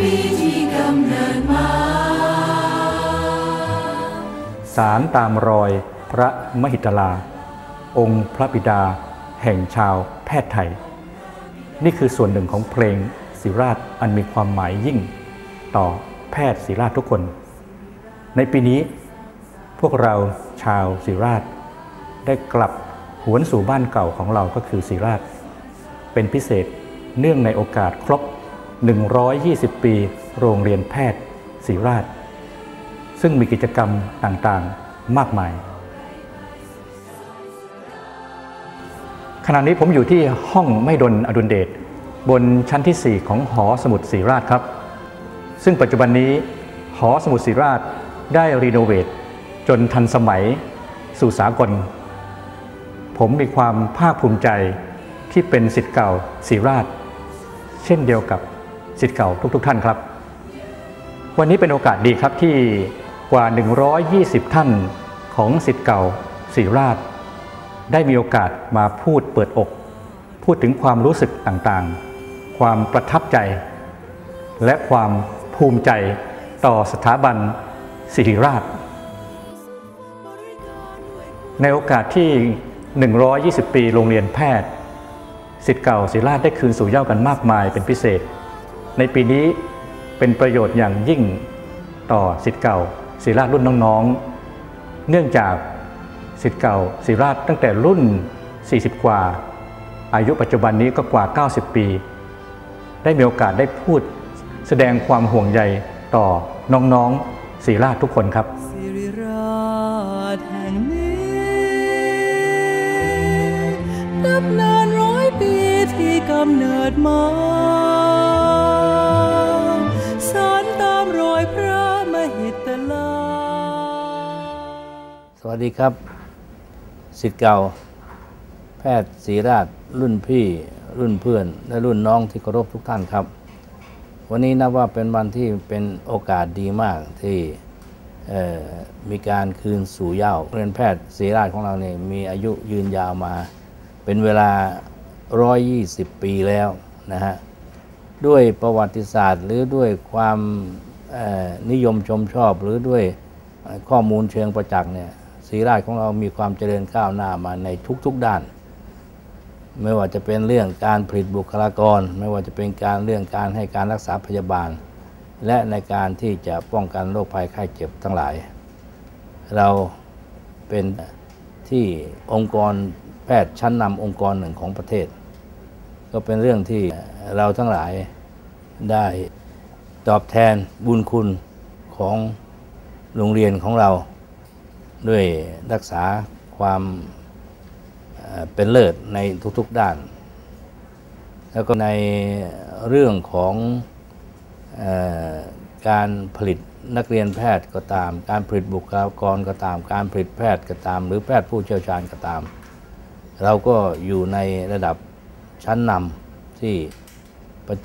ปีที่กำเนิดมา สารตามรอยพระมหิตลา องค์พระบิดา แห่งชาวแพทย์ไทย นี่คือส่วนหนึ่งของเพลงศิราชอันมีความหมายยิ่ง ต่อแพทย์ศิราชทุกคน ในปีนี้ พวกเราชาวศิราช ได้กลับหวนสู่บ้านเก่าของเราก็คือศิราช เป็นพิเศษเนื่องในโอกาสครบ 120 ปี โรงเรียนแพทย์ศิราช ซึ่งมีกิจกรรมต่างๆมากมาย ขณะนี้ผมอยู่ที่ห้องไม่ดนอดุลเดชบนชั้นที่ 4 ของหอสมุดศรีราชครับ ซึ่งปัจจุบันนี้หอสมุดศรีราชได้รีโนเวทจนทันสมัยสู่สากล ผมมีความภาคภูมิใจที่เป็นสิทธิ์เก่าศรีราช เช่นเดียวกับ สิทธิ์เก่าทุกๆ ท่านครับ วันนี้เป็นโอกาสดีครับที่กว่า 120 ท่านของสิทธิ์เก่าศรีราช ได้มีโอกาสมาพูดเปิดอก พูดถึงความรู้สึกต่างๆ ความประทับใจ และความภูมิใจต่อสถาบันศิริราช ในโอกาสที่ 120 ปีโรงเรียนแพทย์สิทธิ์เก่าศิริราชได้คืนสู่เย้ากันมากมายเป็นพิเศษ ในปีนี้เป็นประโยชน์อย่างยิ่งต่อสิทธิ์เก่าศิรราชรุ่นน้องๆ เนื่องจากสิทธิ์เก่าศิรราชตั้งแต่รุ่น 40 กว่า อายุปัจจุบันนี้ก็กว่า 90 ปี ได้มีโอกาสได้พูดแสดงความห่วงใยต่อน้องๆศิรราชทุกคนครับสิริราชแห่งนี้นับนานร้อยปีที่กำเนิดมา รอยพระมหิตลา สวัสดีครับสิทธิ์เก่า แพทย์ศรีราช รุ่นพี่ รุ่นเพื่อน และรุ่นน้องที่เคารพทุกท่านครับ วันนี้นับว่าเป็นวันที่เป็นโอกาสดีมากที่มีการคืนสู่เย้าเรียนแพทย์ศรีราชของเราเนี่ยมีอายุยืนยาวมา เป็นเวลา 120 ปีแล้วนะฮะด้วยประวัติศาสตร์หรือด้วยความ นิยมชมชอบหรือด้วยข้อมูลเชิงประจักษ์เนี่ยศรีราชของเรามีความเจริญก้าวหน้ามาในทุกๆด้าน ไม่ว่าจะเป็นเรื่องการผลิตบุคลากร ไม่ว่าจะเป็นการเรื่องการให้การรักษาพยาบาล และในการที่จะป้องกันโรคภัยไข้เจ็บทั้งหลาย เราเป็นที่องค์กรแพทย์ชั้นนำองค์กรหนึ่งของประเทศ ก็เป็นเรื่องที่เราทั้งหลายได้ ตอบแทนบุญคุณของโรงเรียนของเรา ด้วยรักษาความเป็นเลิศในทุกๆด้าน แล้วก็ในเรื่องของอการผลิตนักเรียนแพทย์ก็ตาม การผลิตบุคลากรก็ตาม การผลิตแพทย์ก็ตาม หรือแพทย์ผู้เชี่ยวชาญก็ตาม เราก็อยู่ในระดับชั้นนำที่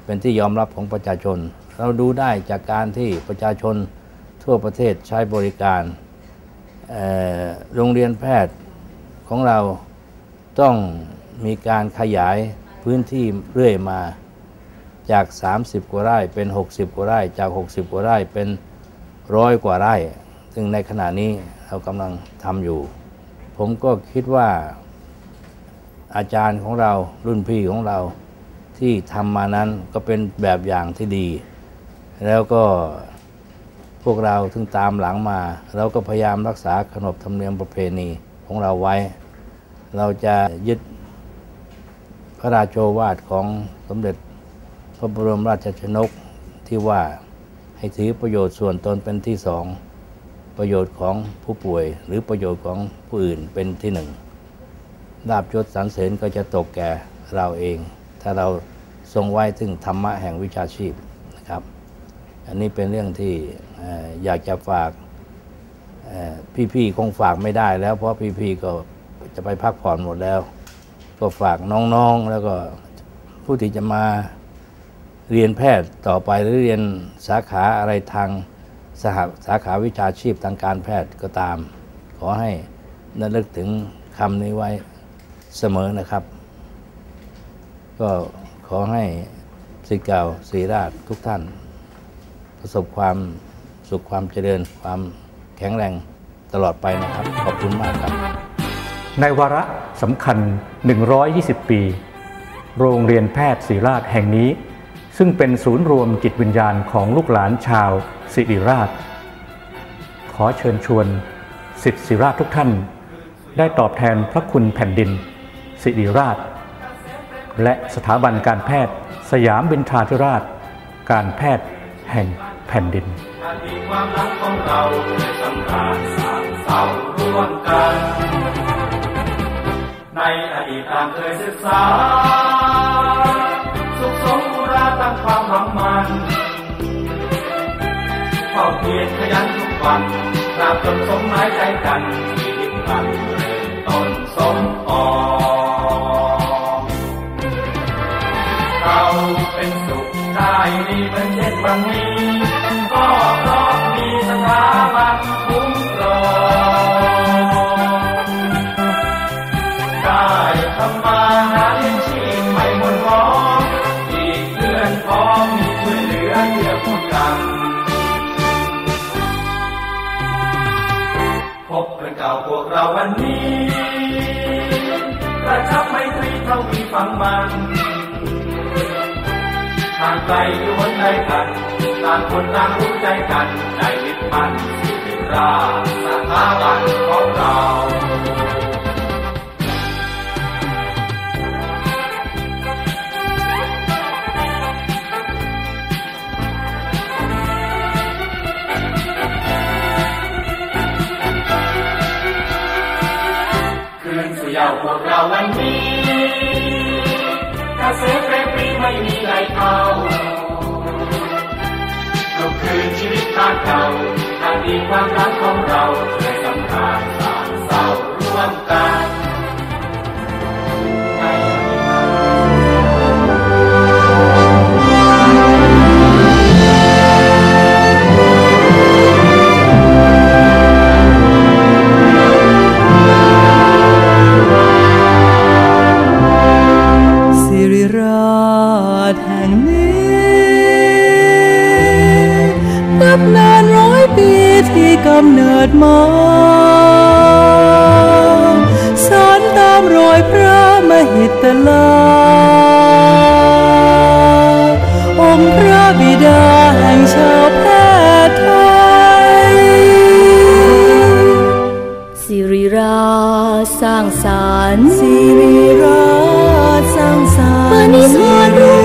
เป็นที่ยอมรับของประชาชน เราดูได้จากการที่ประชาชนทั่วประเทศใช้บริการ โรงเรียนแพทย์ของเราต้องมีการขยายพื้นที่เรื่อยมาจาก 30 กว่าไร่เป็น 60 กว่าไร่จาก 60 กว่าไร่เป็นร้อยกว่าไร่ ซึ่งในขณะนี้เรากำลังทำอยู่ ผมก็คิดว่าอาจารย์ของเรารุ่นพี่ของเราที่ทำมานั้นก็เป็นแบบอย่างที่ดี แล้วก็พวกเราถึงตามหลังมา เราก็พยายามรักษาขนบธรรมเนียมประเพณีของเราไว้ เราจะยึดพระราโชวาทของสมเด็จพระบรมราชชนกที่ว่าให้ถือประโยชน์ส่วนตนเป็นที่สอง ประโยชน์ของผู้ป่วย หรือประโยชน์ของผู้อื่นเป็นที่หนึ่งลาบยศสรรเสริญก็จะตกแก่เราเอง ถ้าเราทรงไว้ถึงธรรมะแห่งวิชาชีพ อันนี้เป็นเรื่องที่ออยากจะฝากพี่ๆคงฝากไม่ได้แล้ว เพราะพี่ๆก็จะไปพักผ่อนหมดแล้ว ก็ฝากน้องๆแล้วก็ผู้ที่จะมาเรียนแพทย์ต่อไปหรือเรียนสาขาอะไรทางสหสาขาวิชาชีพทางการแพทย์ก็ตาม ขอให้ระลึกถึงคำนี้ไว้เสมอนะครับ ก็ขอให้สิทธิ์เก่าศรีราชทุกท่าน ประสบความสุขความเจริญ ความแข็งแรงตลอดไปนะครับ ขอบคุณมากครับ ในวาระสำคัญ 120 ปี โรงเรียนแพทย์ศิริราชแห่งนี้ ซึ่งเป็นศูนย์รวมจิตวิญญาณของลูกหลานชาวศิริราช ขอเชิญชวนสิทธิศิริราชทุกท่าน ได้ตอบแทนพระคุณแผ่นดิน ศิริราช และสถาบันการแพทย์สยามบินทราธิราช การแพทย์แห่ง แผ่นดินอดีตความรักของเราสำราญสามเศร้าร่วมกัน ในอดีตตางเคยศึกษา สุขสมบูราตั้งความหวังมันเฝ้าเพียรขยันทุกวันตราบจนสมหมายใจกันชีวิตมันเริ่มต้นสมปองเราเป็นสุขได้ดีเหมือนเช่นวันนี้ กัน พบเพื่อนเก่าพวกเราวันนี้กระชับไม่ตรีเท่ามีฟังมันทางไกลอยู่หนใดกันต่างคนต่างรู้ใจกันใจยึดมั่นสิราสถาบันของเรา ไม่มีไหลเขาลุกคือชีวิตทางเก่าทางดีความรักของเราช่วยสำราญสานเศร้าร่วมกัน บิดาแห่งชาวแพทย์ไทย สิริราชสร้างสรรค์สิริราชสร้างสรรค์ปณิธานร่วมกันยึดมั่นสร้างสรรพัค์ฒ